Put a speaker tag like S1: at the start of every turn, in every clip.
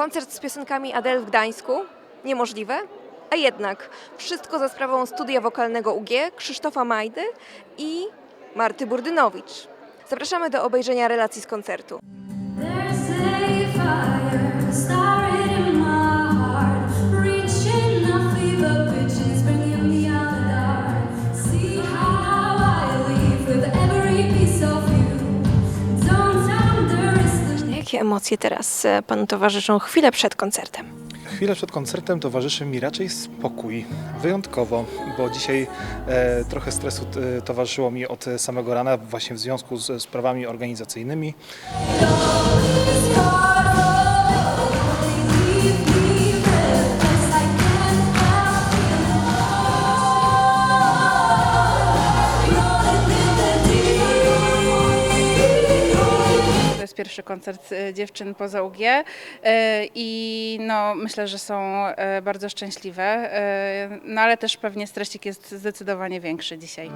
S1: Koncert z piosenkami Adele w Gdańsku? Niemożliwe? A jednak, wszystko za sprawą studia wokalnego UG, Krzysztofa Majdy i Marty Burdynowicz. Zapraszamy do obejrzenia relacji z koncertu. Jakie emocje teraz e, panu towarzyszą chwilę przed koncertem?
S2: Chwilę przed koncertem towarzyszy mi raczej spokój, wyjątkowo, bo dzisiaj e, trochę stresu e, towarzyszyło mi od samego rana właśnie w związku z sprawami organizacyjnymi.
S3: Pierwszy koncert e, dziewczyn poza UG e, i no, myślę, że są e, bardzo szczęśliwe, no ale też pewnie stresik jest zdecydowanie większy dzisiaj.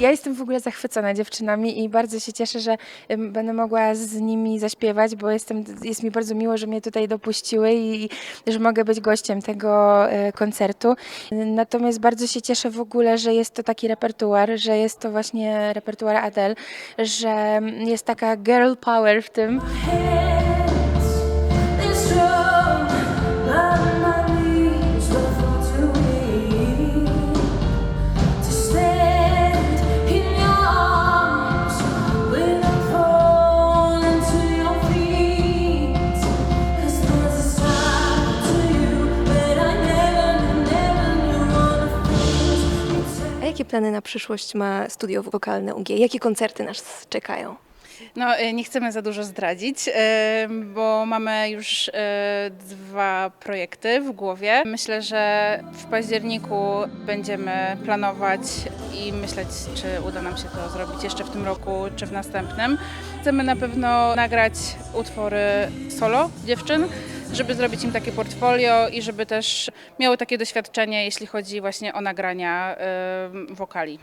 S4: Ja jestem w ogóle zachwycona dziewczynami i bardzo się cieszę, że będę mogła z nimi zaśpiewać, bo jestem, jest mi bardzo miło, że mnie tutaj dopuściły i, że mogę być gościem tego e, koncertu. Natomiast bardzo się cieszę w ogóle, że jest to taki repertuar, że jest to właśnie repertuar Adele, że jest taka girl power w tym.
S1: Jakie plany na przyszłość ma studio wokalne UG? Jakie koncerty nas czekają?
S3: No, e, nie chcemy za dużo zdradzić, e, bo mamy już e, dwa projekty w głowie. Myślę, że w październiku będziemy planować i myśleć, czy uda nam się to zrobić jeszcze w tym roku, czy w następnym. Chcemy na pewno nagrać utwory solo dziewczyn, żeby zrobić im takie portfolio i żeby też miały takie doświadczenie, jeśli chodzi właśnie o nagrania wokali.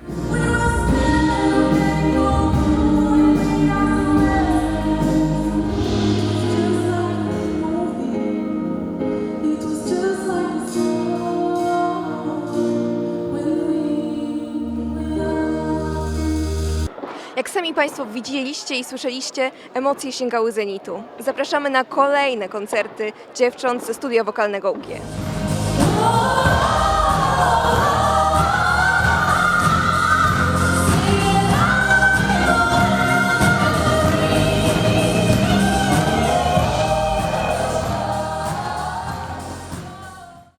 S1: Jak sami Państwo widzieliście i słyszeliście, emocje sięgały zenitu. Zapraszamy na kolejne koncerty dziewcząt ze studia wokalnego UG.